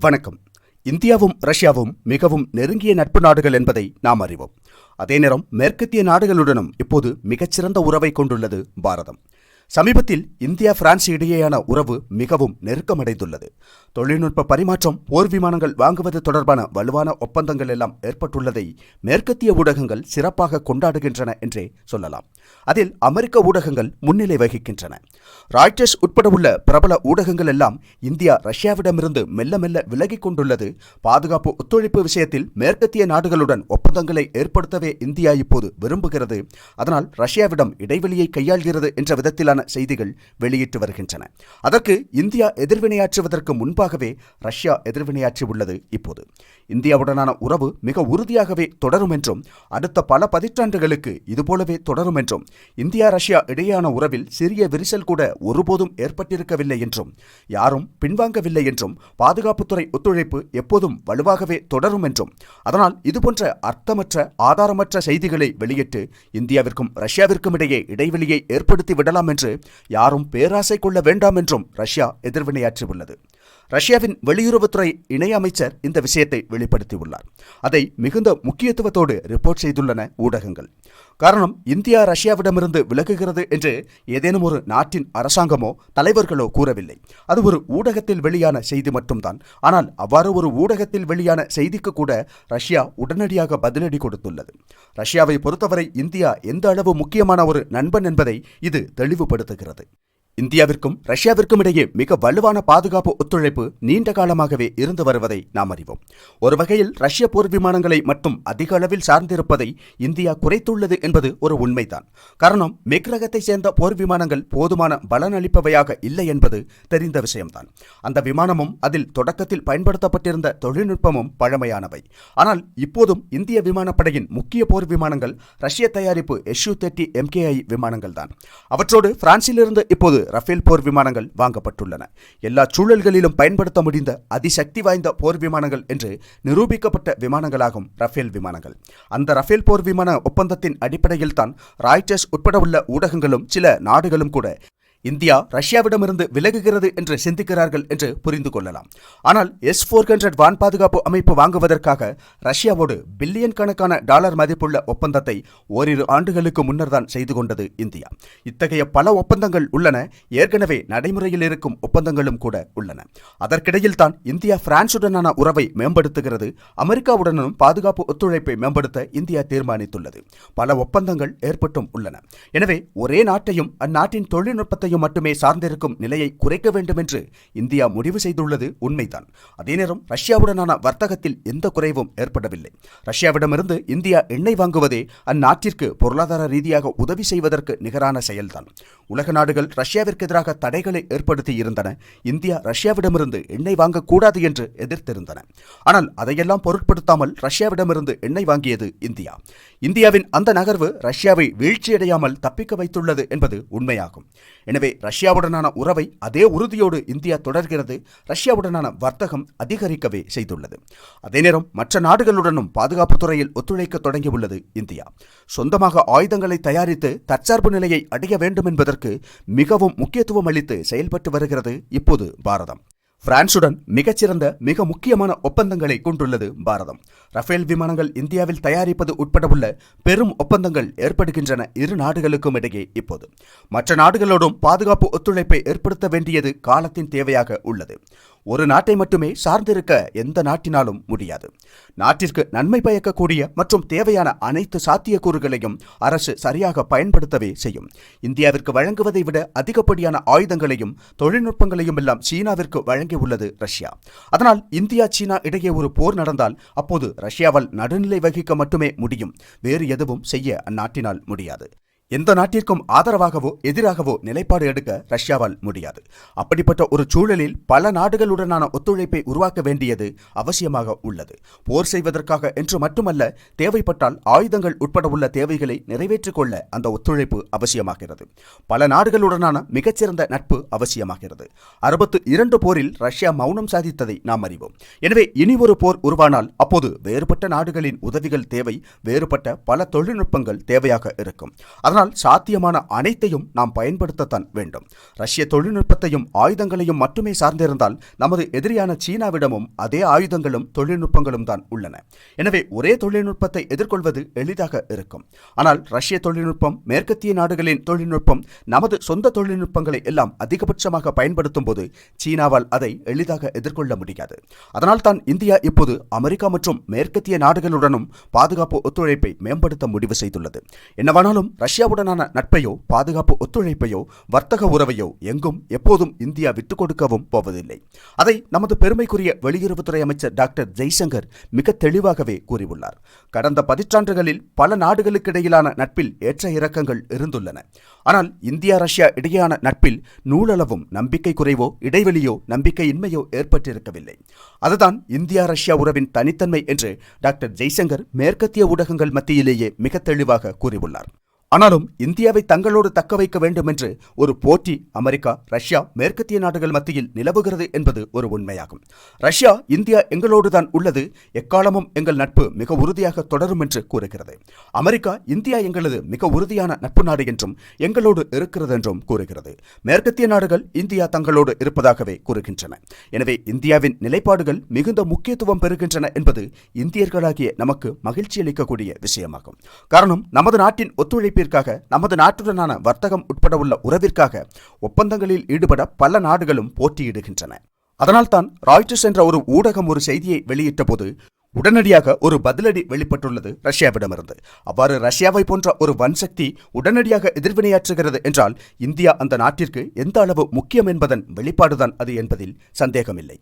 வணக்கம். இந்தியாவும் ரஷ்யாவும் மிகவும் நெருங்கிய நட்பு நாடுகள் என்பதை நாம் அறிவோம். அதே நேரம் மேற்கத்திய நாடுகளுடனும் இப்போது மிகச்சிறந்த உறவை கொண்டுள்ளது பாரதம். சமீபத்தில் இந்தியா பிரான்ஸ் இடையேயான உறவு மிகவும் நெருக்கமடைந்துள்ளது. தொழில்நுட்ப பரிமாற்றம் போர் விமானங்கள் வாங்குவது தொடர்பான வலுவான ஒப்பந்தங்கள் எல்லாம் ஏற்பட்டுள்ளதை மேற்கத்திய ஊடகங்கள் சிறப்பாக கொண்டாடுகின்றன என்றே சொல்லலாம். அதில் அமெரிக்க ஊடகங்கள் முன்னிலை வகிக்கின்றன. ராய்டர்ஸ் உட்பட உள்ள பிரபல ஊடகங்கள் எல்லாம் இந்தியா ரஷ்யாவிடமிருந்து மெல்ல மெல்ல விலகிக் கொண்டுள்ளது. பாதுகாப்பு ஒத்துழைப்பு விஷயத்தில் மேற்கத்திய நாடுகளுடன் ஒப்பந்தங்களை ஏற்படுத்தவே இந்தியா இப்போது விரும்புகிறது. அதனால் ரஷ்யாவிடம் இடைவெளியை கையாள்கிறது என்ற விதத்திலான செய்திகள் வெளியிட்டு வருகின்றன. அதற்கு இந்தியா எதிர்வினையாற்றுவதற்கு முன்பாகவே ரஷ்யா எதிர்வினையாற்றி உள்ளது இப்போது. இந்தியாவுடனான உறவு மிக உறுதியாகவே தொடரும் என்றும் அடுத்த பல பதிற்றாண்டுகளுக்கு இதுபோலவே தொடரும் என்றும் இந்தியா ரஷ்யா இடையேயான உறவில் சிறிய விரிசல் கூட ஒருபோதும் ஏற்பட்டிருக்கவில்லை என்றும் யாரும் பின்வாங்கவில்லை என்றும் பாதுகாப்புத்துறை ஒத்துழைப்பு எப்போதும் வலுவாகவே தொடரும் என்றும் அதனால் இதுபோன்ற அர்த்தமற்ற ஆதாரமற்ற செய்திகளை வெளியிட்டு இந்தியாவிற்கும் ரஷ்யாவிற்கும் இடையே இடைவெளியை ஏற்படுத்தி விடலாம் என்று யாரும் பேராசை கொள்ள வேண்டாம் என்றும் ரஷ்யா எதிர்வினையாற்றியுள்ளது. ரஷ்யாவின் வெளியுறவுத்துறை இணையமைச்சர் இந்த விஷயத்தை வெளிப்படுத்தியுள்ளார். அதை மிகுந்த முக்கியத்துவத்தோடு ரிப்போர்ட் செய்துள்ளன ஊடகங்கள். காரணம் இந்தியா ரஷ்யாவிடமிருந்து விலகுகிறது என்று ஏதேனும் ஒரு நாட்டின் அரசாங்கமோ தலைவர்களோ கூறவில்லை. அது ஒரு ஊடகத்தில் வெளியான செய்தி மட்டும்தான். ஆனால் அவ்வாறு ஒரு ஊடகத்தில் வெளியான செய்திக்கு கூட ரஷ்யா உடனடியாக பதிலடி கொடுத்துள்ளது. ரஷ்யாவை பொறுத்தவரை இந்தியா எந்த அளவு முக்கியமான ஒரு நண்பன் என்பதை இது தெளிவுபடுத்துகிறது. இந்தியாவிற்கும் ரஷ்யாவிற்கும் இடையே மிக வலுவான பாதுகாப்பு ஒத்துழைப்பு நீண்ட காலமாகவே இருந்து வருவதை நாம் அறிவோம். ஒரு வகையில் ரஷ்ய போர் விமானங்களை மட்டும் அதிக அளவில் சார்ந்திருப்பதை இந்தியா குறைத்துள்ளது என்பது ஒரு உண்மைதான். காரணம் மிக் ரகத்தை சேர்ந்த போர் விமானங்கள் போதுமான பலனளிப்பவையாக இல்லை என்பது தெரிந்த விஷயம்தான். அந்த விமானமும் அதில் தொடக்கத்தில் பயன்படுத்தப்பட்டிருந்த தொழில்நுட்பமும் பழமையானவை. ஆனால் இப்போதும் இந்திய விமானப்படையின் முக்கிய போர் விமானங்கள் ரஷ்ய தயாரிப்பு எஸ்யூ தேர்ட்டி எம்கேஐ விமானங்கள் தான் அவற்றோடு பிரான்சிலிருந்து இப்போது ரஃபேல் போர் விமானங்கள் வாங்கப்பட்டுள்ளன. எல்லா சூழல்களிலும் பயன்படுத்த முடிந்த அதிசக்தி வாய்ந்த போர் விமானங்கள் என்று நிரூபிக்கப்பட்ட விமானங்களாகும் ரஃபேல் விமானங்கள். அந்த ரஃபேல் போர் விமான ஒப்பந்தத்தின் அடிப்படையில் தான் ராய்டர்ஸ் உட்பட உள்ள ஊடகங்களும் சில நாடுகளும் கூட இந்தியா ரஷ்யாவிடமிருந்து விலகுகிறது என்று சிந்திக்கிறார்கள் என்று புரிந்து கொள்ளலாம். ஆனால் எஸ் ஃபோர் ஹண்ட்ரட் வான் பாதுகாப்பு அமைப்பு வாங்குவதற்காக ரஷ்யாவோடு பில்லியன் கணக்கான டாலர் மதிப்புள்ள ஒப்பந்தத்தை ஓரிரு ஆண்டுகளுக்கு முன்னர் தான் செய்து கொண்டது இந்தியா. இத்தகைய பல ஒப்பந்தங்கள் உள்ளன. ஏற்கனவே நடைமுறையில் இருக்கும் ஒப்பந்தங்களும் கூட உள்ளன. அதற்கிடையில் தான் இந்தியா பிரான்சுடனான உறவை மேம்படுத்துகிறது. அமெரிக்காவுடனும் பாதுகாப்பு ஒத்துழைப்பை மேம்படுத்த இந்தியா தீர்மானித்துள்ளது. பல ஒப்பந்தங்கள் ஏற்பட்டும் உள்ளன. எனவே ஒரே நாட்டையும் அந்நாட்டின் தொழில்நுட்பத்தையும் மட்டுமே சார்ந்திருக்கும் நிலையை குறைக்க வேண்டும் என்று இந்தியா முடிவு செய்துள்ளது உண்மைதான். அதே நேரம் ரஷ்யாவுடனான வர்த்தகத்தில் எந்த குறைவும் ஏற்படவில்லை. ரஷ்யாவிடமிருந்து இந்தியா எண்ணெய் வாங்குவதே அந்நாட்டிற்கு பொருளாதார ரீதியாக உதவி செய்வதற்கு நிகரான செயல்தான். உலக நாடுகள் ரஷ்யாவிற்கு எதிராக தடைகளை ஏற்படுத்தி இருந்தன. இந்தியா ரஷ்யாவிடமிருந்து எண்ணெய் வாங்கக்கூடாது என்று எதிர்த்திருந்தன. ஆனால் அதையெல்லாம் பொருட்படுத்தாமல் ரஷ்யாவிடமிருந்து எண்ணெய் வாங்கியது இந்தியா. இந்தியாவின் அந்த நகர்வு ரஷ்யாவை வீழ்ச்சியடையாமல் தப்பிக்க வைத்துள்ளது என்பது உண்மையாகும். எனவே ரஷ்யாவுடனான உறவை அதே உறுதியோடு இந்தியா தொடர்கிறது ரஷ்யாவுடனான வர்த்தகம் அதிகரிக்கவே செய்துள்ளது. அதே நேரம் மற்ற நாடுகளுடனும் பாதுகாப்பு துறையில் ஒத்துழைக்க தொடங்கியுள்ளது இந்தியா. சொந்தமாக ஆயுதங்களை தயாரித்து தற்சார்பு நிலையை அடைய வேண்டும் என்பதற்கு மிகவும் முக்கியத்துவம் அளித்து செயல்பட்டு வருகிறது இப்போது பாரதம். பிரான்சுடன் மிகச்சிறந்த மிக முக்கியமான ஒப்பந்தங்களை கொண்டுள்ளது பாரதம். ரஃபேல் விமானங்கள் இந்தியாவில் தயாரிப்பது உட்பட உள்ள பெரும் ஒப்பந்தங்கள் ஏற்படுகின்றன இரு நாடுகளுக்கும் இடையே இப்போது. மற்ற நாடுகளோடும் பாதுகாப்பு ஒத்துழைப்பை ஏற்படுத்த வேண்டியது காலத்தின் தேவையாக உள்ளது. ஒரு நாட்டை மட்டுமே சார்ந்திருக்க எந்த நாட்டினாலும் முடியாது. நாட்டிற்கு நன்மை பயக்கக்கூடிய மற்றும் தேவையான அனைத்து சாத்தியக்கூறுகளையும் அரசு சரியாக பயன்படுத்தவே செய்யும். இந்தியாவிற்கு வழங்குவதை விட அதிகப்படியான ஆயுதங்களையும் தொழில்நுட்பங்களையும் எல்லாம் சீனாவிற்கு வழங்கியுள்ளது ரஷ்யா. அதனால் இந்தியா சீனா இடையே ஒரு போர் நடந்தால் அப்போது ரஷ்யாவால் நடுநிலை வகிக்க மட்டுமே முடியும். வேறு எதுவும் செய்ய அந்நாட்டினால் முடியாது. எந்த நாட்டிற்கும் ஆதரவாகவோ எதிராகவோ நிலைப்பாடு எடுக்க ரஷ்யாவால் முடியாது. அப்படிப்பட்ட ஒரு சூழலில் பல நாடுகளுடனான ஒத்துழைப்பை உருவாக்க வேண்டியது அவசியமாக உள்ளது. போர் செய்வதற்காக என்று மட்டுமல்ல தேவைப்பட்டால் ஆயுதங்கள் உட்பட உள்ள தேவைகளை நிறைவேற்றிக் கொள்ள அந்த ஒத்துழைப்பு அவசியமாகிறது. பல நாடுகளுடனான மிகச்சிறந்த நட்பு அவசியமாகிறது. அறுபத்து இரண்டு போரில் ரஷ்யா மௌனம் சாதித்ததை நாம் அறிவோம். எனவே இனி ஒரு போர் உருவானால் அப்போது வேறுபட்ட நாடுகளின் உதவிகள் தேவை வேறுபட்ட பல தொழில்நுட்பங்கள் தேவையாக இருக்கும். அதனால் சாத்தியமான அனைத்தையும் நாம் பயன்படுத்தத்தான் வேண்டும். ரஷ்ய தொழில்நுட்பத்தையும் ஆயுதங்களையும் மட்டுமே சார்ந்திருந்தால் நமது எதிரியான சீனாவிடமும் அதே ஆயுதங்களும் தொழில்நுட்பங்களும் தான் உள்ளன. எனவே ஒரே தொழில்நுட்பத்தை எதிர்கொள்வது எளிதாக இருக்கும். ஆனால் ரஷ்ய தொழில்நுட்பம் மேற்கத்திய நாடுகளின் தொழில்நுட்பம் நமது சொந்த தொழில்நுட்பங்களை எல்லாம் அதிகபட்சமாக பயன்படுத்தும் போது சீனாவால் அதை எளிதாக எதிர்கொள்ள முடியாது. அதனால் தான் இந்தியா இப்போது அமெரிக்கா மற்றும் மேற்கத்திய நாடுகளுடனும் பாதுகாப்பு ஒத்துழைப்பை மேம்படுத்த முடிவு செய்துள்ளது. என்னவானாலும் ரஷ்யா இந்தியாவுடனான நட்பையோ பாதுகாப்பு ஒத்துழைப்பையோ வர்த்தக உறவையோ எங்கும் எப்போதும் இந்தியா விட்டுக் கொடுக்கவும் போவதில்லை. அதை நமது பெருமைக்குரிய வெளியுறவுத்துறை அமைச்சர் டாக்டர் ஜெய்சங்கர் மிக தெளிவாகவே கூறியுள்ளார். கடந்த பதிற்றாண்டுகளில் பல நாடுகளுக்கிடையிலான நட்பில் ஏற்ற இறக்கங்கள் இருந்துள்ளன. ஆனால் இந்தியா ரஷ்யா இடையேயான நட்பில் நூலளவும் நம்பிக்கை குறைவோ இடைவெளியோ நம்பிக்கையின்மையோ ஏற்பட்டிருக்கவில்லை. அதுதான் இந்தியா ரஷ்யா உறவின் தனித்தன்மை என்று டாக்டர் ஜெய்சங்கர் மேற்கத்திய ஊடகங்கள் மத்தியிலேயே மிக தெளிவாக கூறியுள்ளார். ஆனாலும் இந்தியாவை தங்களோடு தக்க வைக்க வேண்டும் என்று ஒரு போட்டி அமெரிக்கா ரஷ்யா மேற்கத்திய நாடுகள் மத்தியில் நிலவுகிறது என்பது ஒரு உண்மையாகும். ரஷ்யா இந்தியா எங்களோடு தான் உள்ளது. எக்காலமும் எங்கள் நட்பு மிக உறுதியாக தொடரும் என்று கூறுகிறது. அமெரிக்கா இந்தியா எங்களது மிக உறுதியான நட்பு நாடு என்றும் எங்களோடு இருக்கிறது என்றும் கூறுகிறது. மேற்கத்திய நாடுகள் இந்தியா தங்களோடு இருப்பதாகவே கூறுகின்றன. எனவே இந்தியாவின் நிலைப்பாடுகள் மிகுந்த முக்கியத்துவம் பெறுகின்றன என்பது இந்தியர்களாகிய நமக்கு மகிழ்ச்சி அளிக்கக்கூடிய விஷயமாகும். காரணம் நமது நாட்டின் ஒத்துழைப்பு ஒத்துழைப்பிற்காக நமது நாட்டுடனான வர்த்தகம் உட்பட உள்ள உறவிற்காக ஒப்பந்தங்களில் ஈடுபட பல நாடுகளும் போட்டியிடுகின்றன. அதனால்தான் ராய்டர்ஸ் என்ற ஒரு ஊடகம் ஒரு செய்தியை வெளியிட்ட போது உடனடியாக ஒரு பதிலடி வெளிப்பட்டுள்ளது ரஷ்யாவிடமிருந்து. அவ்வாறு ரஷ்யாவை போன்ற ஒரு வன்சக்தி உடனடியாக எதிர்வினையாற்றுகிறது என்றால் இந்தியா அந்த நாட்டிற்கு எந்த அளவு முக்கியம் என்பதன் வெளிப்பாடுதான் அது என்பதில் சந்தேகமில்லை.